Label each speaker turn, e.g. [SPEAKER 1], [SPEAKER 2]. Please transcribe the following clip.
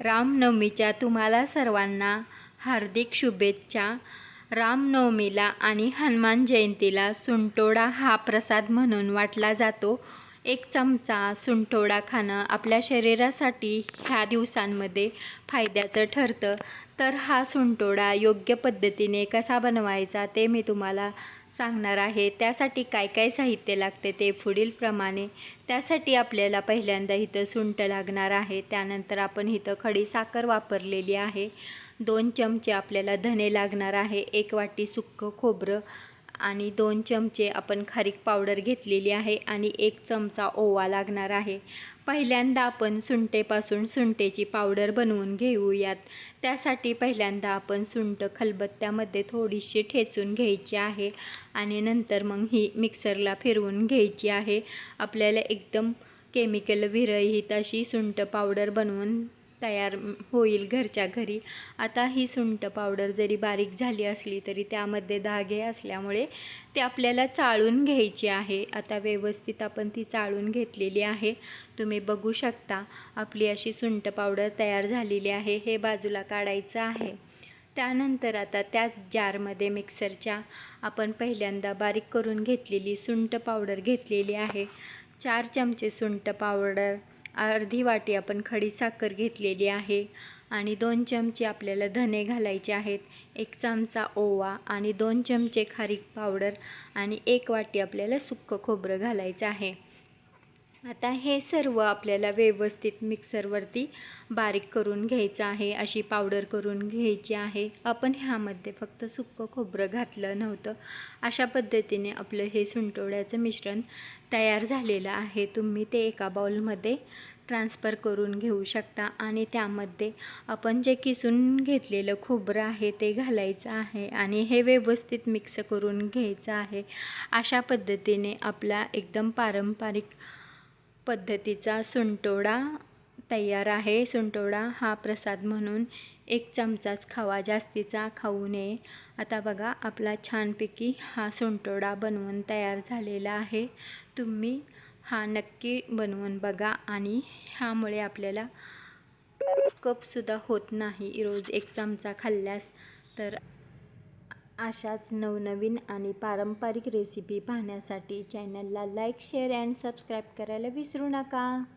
[SPEAKER 1] रामनवमीच्या तुम्हाला सर्वांना हार्दिक शुभेच्छा. रामनवमीला आणि हनुमान जयंतीला सुंटोडा हा प्रसाद म्हणून वाटला जातो. एक चमचा सुंटोडा खाणं आपल्या शरीरासाठी ह्या दिवसांमध्ये फायद्याचं ठरतं. तर हा सुंटोडा योग्य पद्धतीने कसा बनवायचा ते मी तुम्हाला सांगणार आहे. त्यासाठी काय काय साहित्य लागते ते पुढीलप्रमाणे त्यासाठी आपल्याला पहिल्यांदा इथं सुंट लागणार आहे. त्यानंतर आपण इथं खडी साखर वापरलेली आहे. दोन चमचे आपल्याला धने लागणार आहे. एक वाटी सुक्कं खोबरं. आणि दोन चमचे आपण खारीक पावडर घेतलेली आहे आणि एक चमचा ओवा लागणार आहे. पहिल्यांदा आपण सुंटेपासून सुंटेची पावडर बनवून घेऊयात. त्यासाठी पहिल्यांदा आपण सुंट खलबत्त्यामध्ये थोडीशी ठेचून घ्यायची आहे आणि नंतर मग ही मिक्सरला फिरवून घ्यायची आहे. आपल्याला एकदम केमिकल विरहित अशी सुंट पावडर बनवून तयार होईल घरच्या घरी. आता ही सुंट पावडर जरी बारीक झाली असली तरी त्यामध्ये धागे असल्यामुळे ते आपल्याला चाळून घ्यायची आहे. आता व्यवस्थित आपण ती चाळून घेतलेली आहे. तुम्ही बघू शकता आपली अशी सुंट पावडर तयार झालेली आहे. हे बाजूला काढायचं आहे. त्यानंतर आता त्याच जारमध्ये मिक्सरच्या आपण पहिल्यांदा बारीक करून घेतलेली सुंट पावडर घेतलेली आहे. चार चमचे सुंट पावडर अर्धी वाटी आपण खडी साखर घेतलेली आहे आणि दोन चमचे आपल्याला धने घालायचे आहेत एक चमचा ओवा आणि दोन चमचे खारीक पावडर आणि एक वाटी आपल्याला सुक्कं खोबरं घालायचं आहे. आता हे सर्व आपल्याला व्यवस्थित मिक्सरवरती बारीक करून घ्यायचं आहे. अशी पावडर करून घ्यायची आहे. आपण ह्यामध्ये फक्त सुक्कं खोबरं घातलं नव्हतं. अशा पद्धतीने आपलं हे सुंटोड्याचं मिश्रण तयार झालेलं आहे. तुम्ही ते एका बाउलमध्ये ट्रान्सफर करून घेऊ शकता. आणि त्यामध्ये आपण जे किसून घेतलेलं खोबरं आहे ते घालायचं आहे. आणि हे व्यवस्थित मिक्स करून घ्यायचं आहे. अशा पद्धतीने आपला एकदम पारंपरिक पद्धतीचा सुंटोडा तयार आहे. सुंटोडा हा प्रसाद म्हणून एक चमचाच खावा. जास्तीचा खाऊ नये. आता बघा आपला छानपैकी हा सुंटोडा बनवून तयार झालेला आहे. तुम्ही हा नक्की बनवून बघा आणि ह्यामुळे आपल्याला कपसुद्धा होत नाही. रोज एक चमचा खाल्ल्यास तर अशाच नवनवीन आणि पारंपरिक रेसिपी पाहण्यासाठी चॅनलला लाईक शेअर अँड सबस्क्राईब करायला विसरू नका.